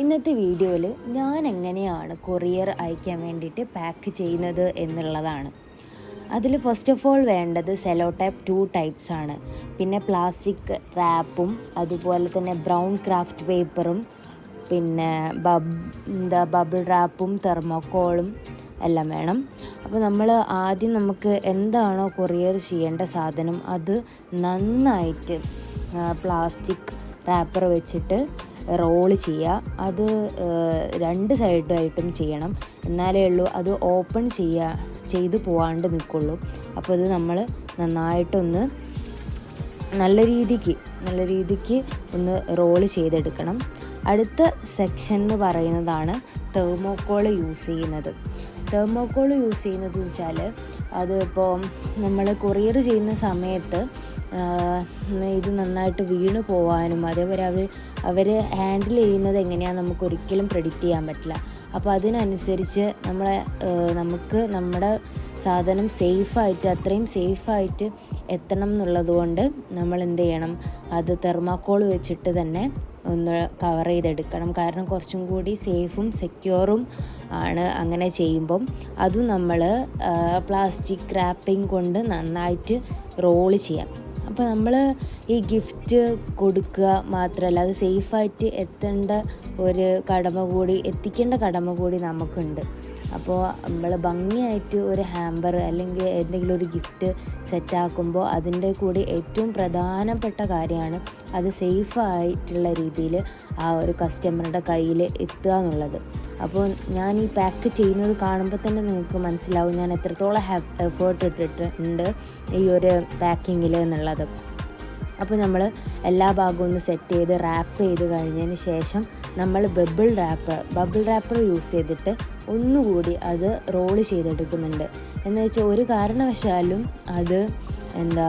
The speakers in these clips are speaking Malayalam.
ഇന്നത്തെ വീഡിയോയിൽ ഞാൻ എങ്ങനെയാണ് കൊറിയർ അയക്കാൻ വേണ്ടിയിട്ട് പാക്ക് ചെയ്യുന്നത് എന്നുള്ളതാണ്. അതിൽ ഫസ്റ്റ് ഓഫ് ഓൾ വേണ്ടത് സെലോ ടൈപ്പ് ടു ടൈപ്സ് ആണ്. പിന്നെ പ്ലാസ്റ്റിക് റാപ്പും അതുപോലെ തന്നെ ബ്രൗൺ ക്രാഫ്റ്റ് പേപ്പറും പിന്നെ ബബ് എന്താ ബബിൾ റാപ്പും തെർമോക്കോളും എല്ലാം വേണം. അപ്പോൾ നമ്മൾ ആദ്യം നമുക്ക് എന്താണോ കൊറിയർ ചെയ്യേണ്ട സാധനം അത് നന്നായിട്ട് പ്ലാസ്റ്റിക് റാപ്പർ വെച്ചിട്ട് റോൾ ചെയ്യുക. അത് രണ്ട് സൈഡായിട്ടും ചെയ്യണം. എന്നാലേ ഉള്ളൂ അത് ഓപ്പൺ ചെയ്യുക ചെയ്ത് പോവാണ്ട് നിൽക്കുള്ളൂ അപ്പോൾ ഇത് നമ്മൾ നന്നായിട്ടൊന്ന് നല്ല രീതിക്ക് നല്ല രീതിക്ക് ഒന്ന് റോൾ ചെയ്തെടുക്കണം. അടുത്ത സെക്ഷൻ എന്ന് പറയുന്നതാണ് തെർമോക്കോൾ യൂസ് ചെയ്യുന്നത്. തെർമോക്കോൾ യൂസ് ചെയ്യുന്നത് വെച്ചാൽ അതിപ്പോൾ നമ്മൾ കൊറിയർ ചെയ്യുന്ന സമയത്ത് ഇത് നന്നായിട്ട് വീണ് പോവാനും അതേപോലെ അവർ അവർ ഹാൻഡിൽ ചെയ്യുന്നത് എങ്ങനെയാണെന്ന് നമുക്ക് ഒരിക്കലും പ്രെഡിക്റ്റ് ചെയ്യാൻ പറ്റില്ല. അപ്പോൾ അതിനനുസരിച്ച് നമ്മളെ നമുക്ക് നമ്മുടെ സാധനം സേഫായിട്ട് അത്രയും സേഫായിട്ട് എത്തണം എന്നുള്ളതുകൊണ്ട് നമ്മൾ എന്ത് ചെയ്യണം? അത് തെർമാക്കോൾ വെച്ചിട്ട് തന്നെ ഒന്ന് കവർ ചെയ്തെടുക്കണം. കാരണം കുറച്ചും കൂടി സേഫും സെക്യൂറും ആണ് അങ്ങനെ ചെയ്യുമ്പം അതും നമ്മൾ പ്ലാസ്റ്റിക് റാപ്പിംഗ് കൊണ്ട് നന്നായിട്ട് റോൾ ചെയ്യാം. അപ്പോൾ നമ്മൾ ഈ ഗിഫ്റ്റ് കൊടുക്കുക മാത്രമല്ല അത് സേഫായിട്ട് എത്തേണ്ട ഒരു കടമ കൂടി എത്തിക്കേണ്ട കടമ കൂടി നമുക്കുണ്ട്. അപ്പോൾ നമ്മൾ ഭംഗിയായിട്ട് ഒരു ഹാമ്പർ അല്ലെങ്കിൽ എന്തെങ്കിലും ഒരു ഗിഫ്റ്റ് സെറ്റാക്കുമ്പോൾ അതിന്റെ കൂടി ഏറ്റവും പ്രധാനപ്പെട്ട കാര്യമാണ് അത് സേഫായിട്ടുള്ള രീതിയിൽ ആ ഒരു കസ്റ്റമറുടെ കയ്യിൽ എത്തുക എന്നുള്ളത്. അപ്പോൾ ഞാൻ ഈ പാക്ക് ചെയ്യുന്നത് കാണുമ്പോൾ തന്നെ നിങ്ങൾക്ക് മനസ്സിലാവും ഞാൻ എത്രത്തോളം എഫേർട്ട് ഇട്ടിട്ടുണ്ട് ഈ ഒരു പാക്കിങ്ങിൽ എന്നുള്ളത്. അപ്പോൾ നമ്മൾ എല്ലാ ഭാഗവും ഒന്ന് സെറ്റ് ചെയ്ത് റാപ്പ് ചെയ്ത് കഴിഞ്ഞതിന് ശേഷം നമ്മൾ bubble wrapper bubble wrapper use ചെയ്തിട്ട് ഒന്നുകൂടി അത് റോൾ ചെയ്തെടുക്കുന്നുണ്ട്. എന്ന് വെച്ചാൽ ഒരു കാരണവശാലും അത് എന്താ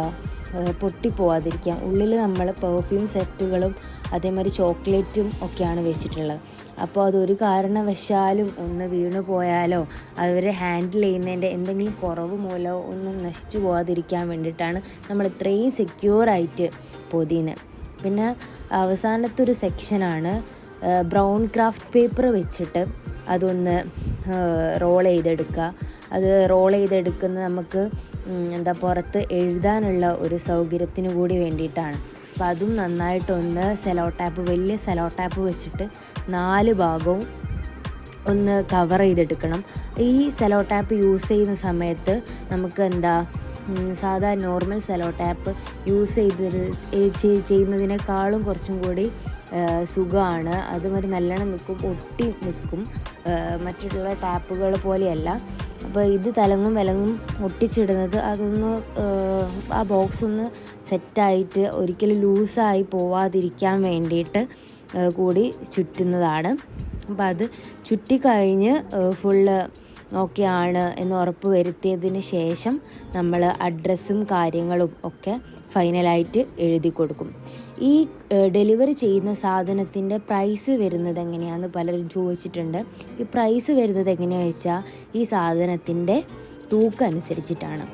പൊട്ടിപ്പോവാതിരിക്കാം ഉള്ളിൽ നമ്മൾ പെർഫ്യൂം സെറ്റുകളും അതേമാതിരി ചോക്ലേറ്റും ഒക്കെയാണ് വെച്ചിട്ടുള്ളത്. അപ്പോൾ അതൊരു കാരണവശാലും ഒന്ന് വീണു പോയാലോ അവരെ ഹാൻഡിൽ ചെയ്യുന്നതിന്റെ എന്തെങ്കിലും കുറവ് മൂലമോ ഒന്നും നശിച്ചു പോകാതിരിക്കാൻ വേണ്ടിയിട്ടാണ് നമ്മൾ ഇത്രയും സെക്യൂറായിട്ട് പൊതിയുന്നത് പിന്നെ അവസാനത്തൊരു സെക്ഷനാണ് ബ്രൗൺ ക്രാഫ്റ്റ് പേപ്പർ വെച്ചിട്ട് അതൊന്ന് റോൾ ചെയ്തെടുക്കുക. അത് റോൾ ചെയ്തെടുക്കുന്ന നമുക്ക് എന്താ പുറത്ത് എഴുതാനുള്ള ഒരു സൗകര്യത്തിന് കൂടി വേണ്ടിയിട്ടാണ്. അപ്പോൾ അതും നന്നായിട്ടൊന്ന് സെലോ ടാപ്പ് വലിയ സെലോ ടാപ്പ് വെച്ചിട്ട് നാല് ഭാഗവും ഒന്ന് കവർ ചെയ്തെടുക്കണം. ഈ സെലോ ടാപ്പ് യൂസ് ചെയ്യുന്ന സമയത്ത് നമുക്ക് എന്താ സാധാ നോർമൽ സെലോ ടാപ്പ് യൂസ് ചെയ്ത് ചെയ്യുന്നതിനേക്കാളും കുറച്ചും കൂടി സുഖമാണ്. അതുമാതിരി നല്ലോണം നിൽക്കും ഒട്ടി നിൽക്കും മറ്റുള്ള ടാപ്പുകൾ പോലെയല്ല. അപ്പോൾ ഇത് തലങ്ങും വിലങ്ങും ഒട്ടിച്ചിടുന്നത് അതൊന്ന് ആ ബോക്സ് ഒന്ന് സെറ്റായിട്ട് ഒരിക്കലും ലൂസായി പോവാതിരിക്കാൻ വേണ്ടിയിട്ട് കൂടി ചുറ്റുന്നതാണ്. അപ്പോൾ അത് ചുറ്റിക്കഴിഞ്ഞ് ഫുള്ള് ഓക്കെ ആണ് എന്ന് ഉറപ്പ് വരുത്തിയതിന് ശേഷം നമ്മൾ അഡ്രസ്സും കാര്യങ്ങളും ഒക്കെ ഫൈനലായിട്ട് എഴുതി കൊടുക്കും. ഈ ഡെലിവറി ചെയ്യുന്ന സാധനത്തിന്റെ പ്രൈസ് വരുന്നത് എങ്ങനെയാണെന്ന് പലരും ചോദിച്ചിട്ടുണ്ട്. ഈ പ്രൈസ് വരുന്നത് എങ്ങനെയാണെന്ന് വെച്ചാൽ ഈ സാധനത്തിന്റെ തൂക്കം അനുസരിച്ചിട്ടാണ്